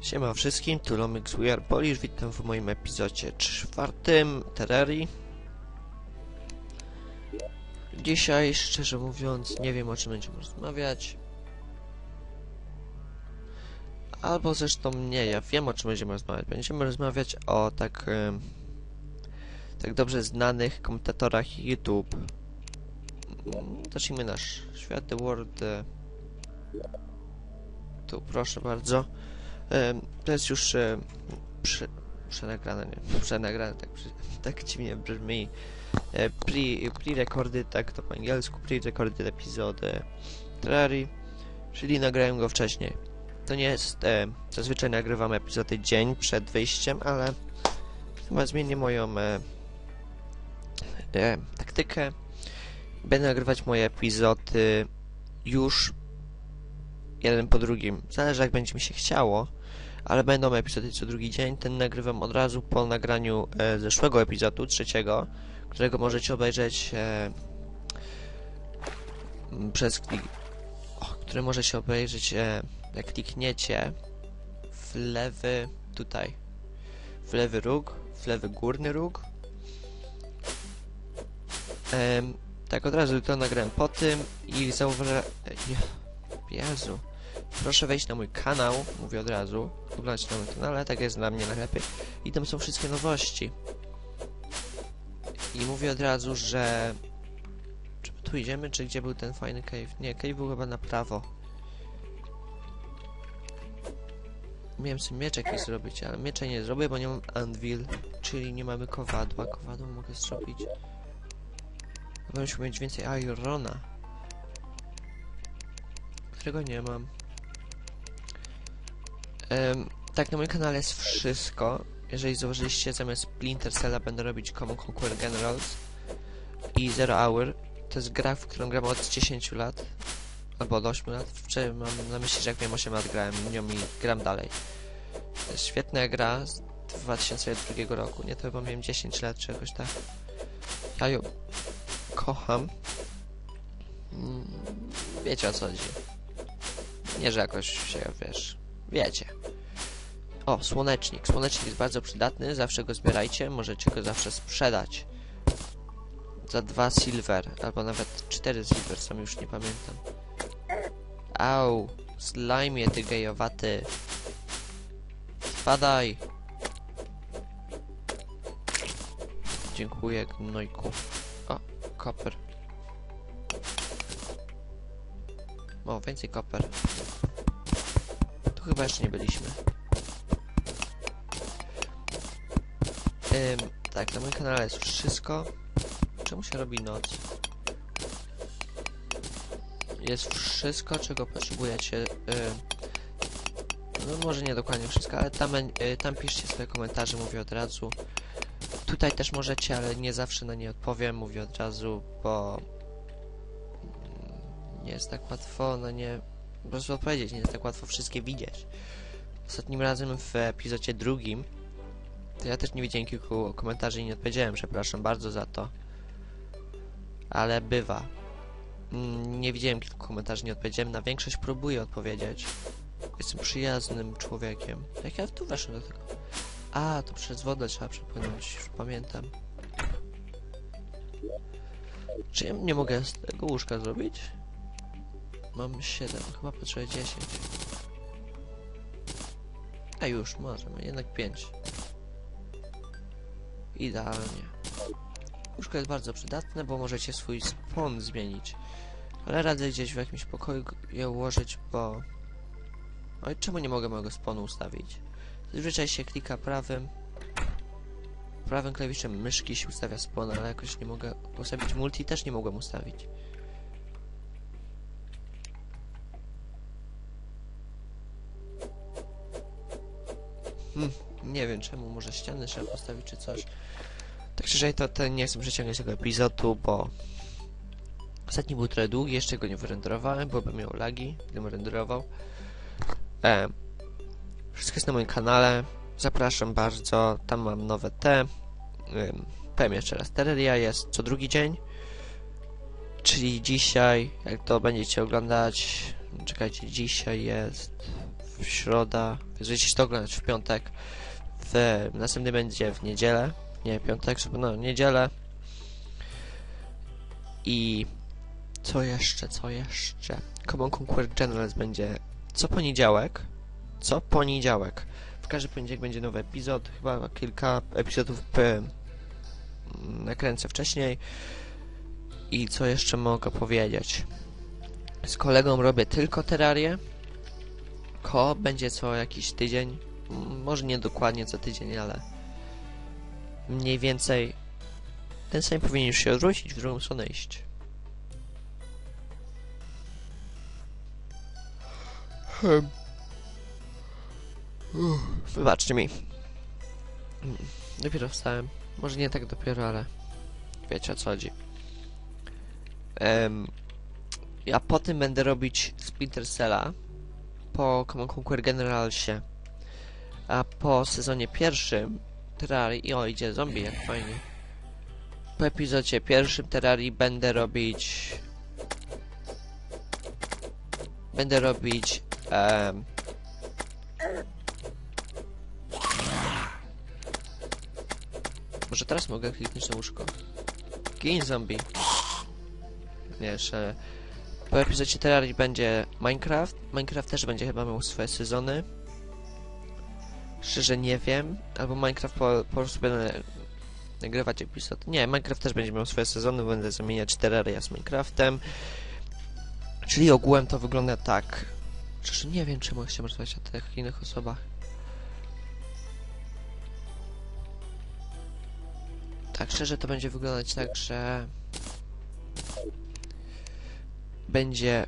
Siema wszystkim, tu Lomix We Are Polish, witam w moim epizodzie czwartym Terrarii. Dzisiaj, szczerze mówiąc, nie wiem o czym będziemy rozmawiać. Albo zresztą nie, ja wiem o czym będziemy rozmawiać. Będziemy rozmawiać o tak, tak dobrze znanych komentatorach YouTube. Zacznijmy nasz świat, The World. Tu, proszę bardzo. Em, To jest już e, prze, przenagrane, nie? Przenagrane, tak, przy- tak dziwnie brzmi. E, Pre- Pre-recordy, tak to po angielsku, pre-recorded epizody Terrarii, czyli nagrałem go wcześniej. To nie jest, e, zazwyczaj nagrywam epizody dzień przed wyjściem, ale chyba zmienię moją e, e, taktykę. Będę nagrywać moje epizody już jeden po drugim. Zależy jak będzie mi się chciało, ale będą epizody co drugi dzień. Ten nagrywam od razu po nagraniu e, zeszłego epizodu, trzeciego, którego możecie obejrzeć e, przez klik, o, który możecie obejrzeć e, jak klikniecie w lewy tutaj, w lewy róg, w lewy górny róg. Em, tak od razu to nagrałem po tym i zauważyłem... Jezu. Proszę wejść na mój kanał, mówię od razu. Oglądać na moim kanale, tak jest dla mnie najlepiej. I tam są wszystkie nowości. I mówię od razu, że... Czy tu idziemy, czy gdzie był ten fajny cave? Nie, cave był chyba na prawo. Miałem sobie miecz jakiś zrobić, ale miecza nie zrobię, bo nie mam anvil, czyli nie mamy kowadła. Kowadło mogę zrobić. Musiał mieć więcej irona. Którego nie mam. Em, tak, na moim kanale jest wszystko. Jeżeli zauważyliście, zamiast Splinter Cella będę robić Common Conquer Generals i Zero Hour. To jest gra, w którą gram od 10 lat. Albo od 8 lat. Wczoraj mam na myśli, że jak miałem 8 lat grałem nią i gram dalej. Świetna gra z 2002 roku. Nie, to chyba miałem 10 lat czy jakoś tak. Ja ją kocham. Mm, Wiecie o co chodzi. Nie, że jakoś się, wiesz, wiecie. O, słonecznik. Słonecznik jest bardzo przydatny, zawsze go zbierajcie, możecie go zawsze sprzedać. Za dwa silver, albo nawet cztery silver, sam już nie pamiętam. Au, slime ty gejowaty. Spadaj. Dziękuję, gnojku. O, koper. O, więcej koper. Tu chyba jeszcze nie byliśmy. Ym, tak, na moim kanale jest wszystko. Czemu się robi noc? Jest wszystko, czego potrzebujecie. No może nie dokładnie wszystko, ale tam, tam piszcie swoje komentarze, mówię od razu. Tutaj też możecie, ale nie zawsze na nie odpowiem, mówię od razu, bo mm, nie jest tak łatwo na nie po prostu odpowiedzieć, nie jest tak łatwo wszystkie widzieć. Ostatnim razem w epizodzie drugim to ja też nie widziałem kilku komentarzy i nie odpowiedziałem, przepraszam bardzo za to. Ale bywa. Mm, Nie widziałem kilku komentarzy, nie odpowiedziałem. Na większość próbuję odpowiedzieć. Jestem przyjaznym człowiekiem. Jak ja tu weszłem do tego? A, to przez wodę trzeba przepłynąć, już pamiętam. Czy ja nie mogę z tego łóżka zrobić? Mam 7, chyba potrzebuję 10. A już, możemy, jednak 5. Idealnie. Łóżko jest bardzo przydatne, bo możecie swój spawn zmienić. Ale radzę gdzieś w jakimś pokoju je ułożyć, bo... Oj, czemu nie mogę mojego spawnu ustawić? Zazwyczaj się klika prawym prawym klawiszem myszki się ustawia spawn, ale jakoś nie mogę ustawić multi, też nie mogłem ustawić. Hmm, nie wiem czemu, może ściany trzeba postawić czy coś. Tak szczerze to, to nie chcę przeciągać tego epizodu, bo ostatni był trochę długi, jeszcze go nie wyrenderowałem, bo bym miał lagi, gdybym renderował. E, wszystko jest na moim kanale, zapraszam bardzo, tam mam nowe te. Powiem jeszcze raz, Terraria jest co drugi dzień, czyli dzisiaj, jak to będziecie oglądać, czekajcie, dzisiaj jest w środa, jeżeli chcecie to oglądać w piątek, w następny będzie w niedzielę, nie piątek, no niedzielę. I co jeszcze, co jeszcze? Common Conquer Generals będzie co poniedziałek, co poniedziałek. W każdy poniedziałek będzie nowy epizod, chyba kilka epizodów p- nakręcę wcześniej. I co jeszcze mogę powiedzieć? Z kolegą robię tylko terrarię. Ko będzie co jakiś tydzień. Może nie dokładnie co tydzień, ale mniej więcej ten sam powinien już się odwrócić, w drugą stronę iść. Hmm. Wybaczcie mi. Dopiero wstałem. Może nie tak dopiero, ale wiecie o co chodzi. Em, ja po tym będę robić Splinter Cella po Command Conquer Generalsie. A po sezonie pierwszym Terrarii... I o, idzie zombie, jak fajnie. Po epizodzie pierwszym Terrarii będę robić... Będę robić... em, Może teraz mogę kliknąć na łóżko. Gin zombie. Wiesz, e, po epizodzie Terrarii będzie Minecraft. Minecraft też będzie chyba miał swoje sezony. Szczerze nie wiem. Albo Minecraft po, po prostu będę nagrywać epizod. Nie, Minecraft też będzie miał swoje sezony, będę zamieniać Terraria z Minecraftem. Czyli ogółem to wygląda tak. Szczerze nie wiem, czemu chciałem rozmawiać o tych innych osobach. Tak, szczerze to będzie wyglądać tak, że będzie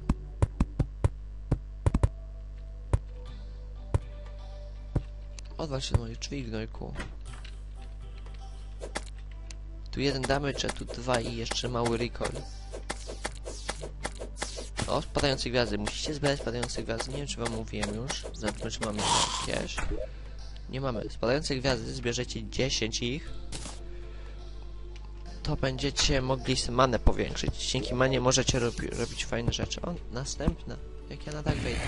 Odwal się do moich drzwi, gnojku. Tu jeden damage, a tu dwa i jeszcze mały recall. O, spadające gwiazdy. Musicie zbierać spadające gwiazdy. Nie wiem, czy wam mówiłem już. Zobaczmy, czy mamy jakieś. Nie mamy. Spadające gwiazdy, zbierzecie 10 ich. To będziecie mogli manę powiększyć. Dzięki manie możecie robi robić fajne rzeczy. O, następna. Jak ja na tak wejdę.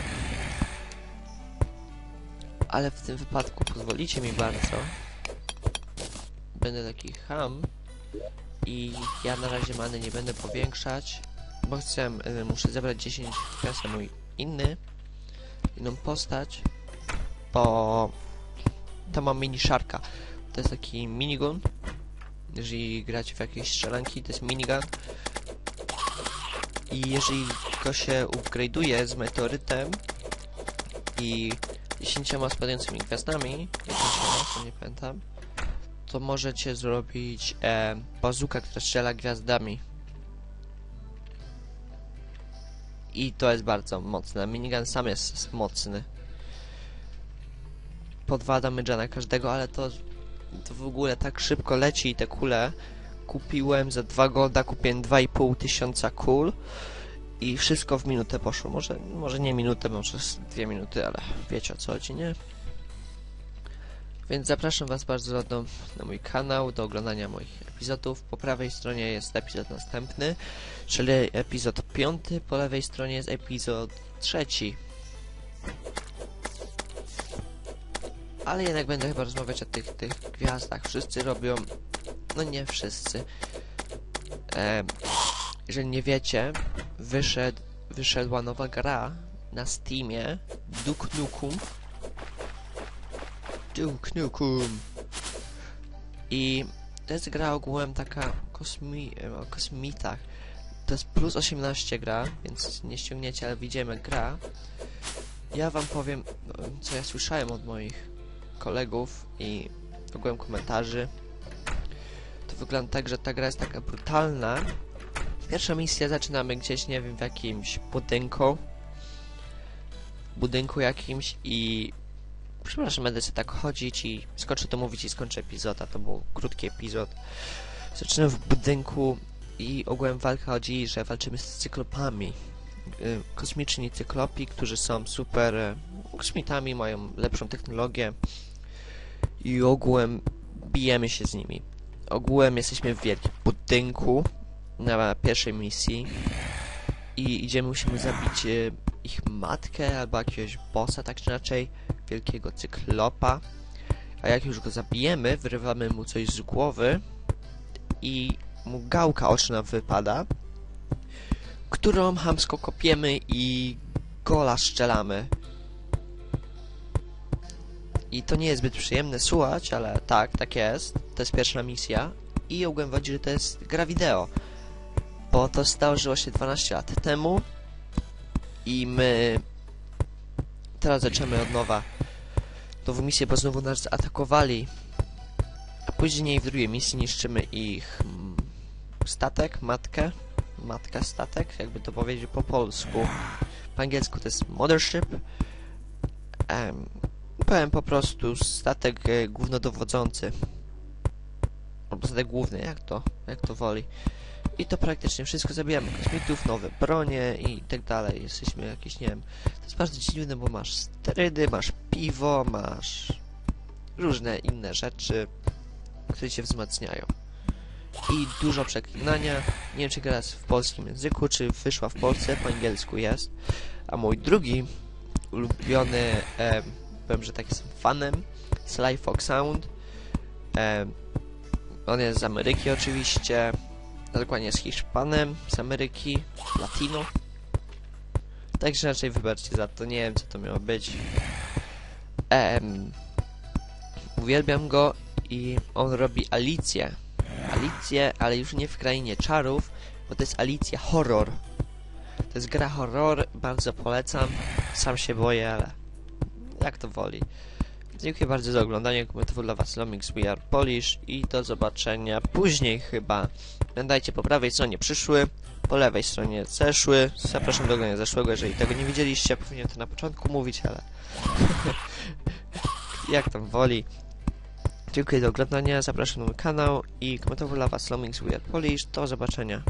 Ale w tym wypadku pozwolicie mi bardzo. Będę taki ham. I ja na razie many nie będę powiększać. Bo chcę, y, muszę zebrać 10 kwiat na mój inny. Inną postać. Bo... Tam mam mini sharka. To jest taki minigun. Jeżeli gracie w jakieś strzelanki, to jest minigun. I jeżeli go się upgrade'uje z meteorytem i 10 spadającymi gwiazdami, 10, to nie pamiętam, to możecie zrobić e, bazuka, która strzela gwiazdami. I to jest bardzo mocne. Minigun sam jest mocny. Po dwa damage'a na każdego, ale to, to w ogóle tak szybko leci i te kule kupiłem za 2 golda, kupiłem 2,5 tysiąca kul i wszystko w minutę poszło. Może, może nie minutę, może z dwie minuty, ale wiecie o co chodzi, nie? Więc zapraszam Was bardzo do, na mój kanał, do oglądania moich epizodów. Po prawej stronie jest epizod następny, czyli epizod piąty, po lewej stronie jest epizod trzeci. Ale jednak będę chyba rozmawiać o tych, tych gwiazdach. Wszyscy robią... No nie wszyscy. E, jeżeli nie wiecie, wyszedł, wyszedła nowa gra na Steamie. Duke Nukem Duke Nukem i to jest gra ogółem taka kosmi o kosmitach. To jest plus 18 gra, więc nie ściągniecie, ale widzimy gra. Ja wam powiem, no, co ja słyszałem od moich kolegów i ogółem komentarzy to wygląda tak, że ta gra jest taka brutalna Pierwsza misja zaczynamy gdzieś, nie wiem, w jakimś budynku. Budynku jakimś i... Przepraszam, będę sobie tak chodzić i skończę to mówić i skończę epizoda. To był krótki epizod. Zaczynam w budynku i ogółem walka chodzi, że walczymy z cyklopami. Y, Kosmiczni cyklopi, którzy są super e, kosmitami, mają lepszą technologię i ogółem bijemy się z nimi. Ogółem jesteśmy w wielkim budynku, na pierwszej misji i idziemy, musimy zabić e, ich matkę albo jakiegoś bossa, tak czy inaczej, wielkiego cyklopa. A jak już go zabijemy, wyrywamy mu coś z głowy i mu gałka oczna wypada, którą hamsko kopiemy i gola szczelamy. I to nie jest zbyt przyjemne słuchać, ale tak, tak jest. To jest pierwsza misja. I ogółem chodzi, że to jest gra wideo. Bo to zdarzyło się 12 lat temu. I my... Teraz zaczynamy od nowa. Nową misję, bo znowu nas zaatakowali. A później w drugiej misji niszczymy ich... mm, Statek, matkę. Matka statek, jakby to powiedzieć po polsku. Po angielsku to jest mothership. Em, powiem po prostu statek e, głównodowodzący. Albo statek główny, jak to, jak to woli. I to praktycznie wszystko zabijamy. Kosmitów, nowe bronie i tak dalej. Jesteśmy jakieś, nie wiem. To jest bardzo dziwne, bo masz sterydy, masz piwo, masz różne inne rzeczy, które cię wzmacniają. I dużo przeklinania. Nie wiem, czy gra w polskim języku, czy wyszła w Polsce, po angielsku jest. A mój drugi ulubiony, e, powiem, że tak jestem fanem, Sly Fox Sound. E, on jest z Ameryki oczywiście, a dokładnie jest Hiszpanem, z Ameryki, Latino. Także raczej wybaczcie za to, nie wiem co to miało być. Em, uwielbiam go i on robi Alicję. Alicję, ale już nie w krainie czarów, bo to jest Alicja Horror. To jest gra horror, bardzo polecam. Sam się boję, ale jak to woli. Dziękuję bardzo za oglądanie. Komentował dla Was Lomix We Are Polish i do zobaczenia później chyba. Pamiętajcie, po prawej stronie przyszły, po lewej stronie zeszły. Zapraszam do oglądania zeszłego, jeżeli tego nie widzieliście. Powinienem to na początku mówić, ale jak tam woli. Dziękuję za oglądanie, zapraszam na mój kanał i komentował dla Was Lomix We Are Polish. Do zobaczenia.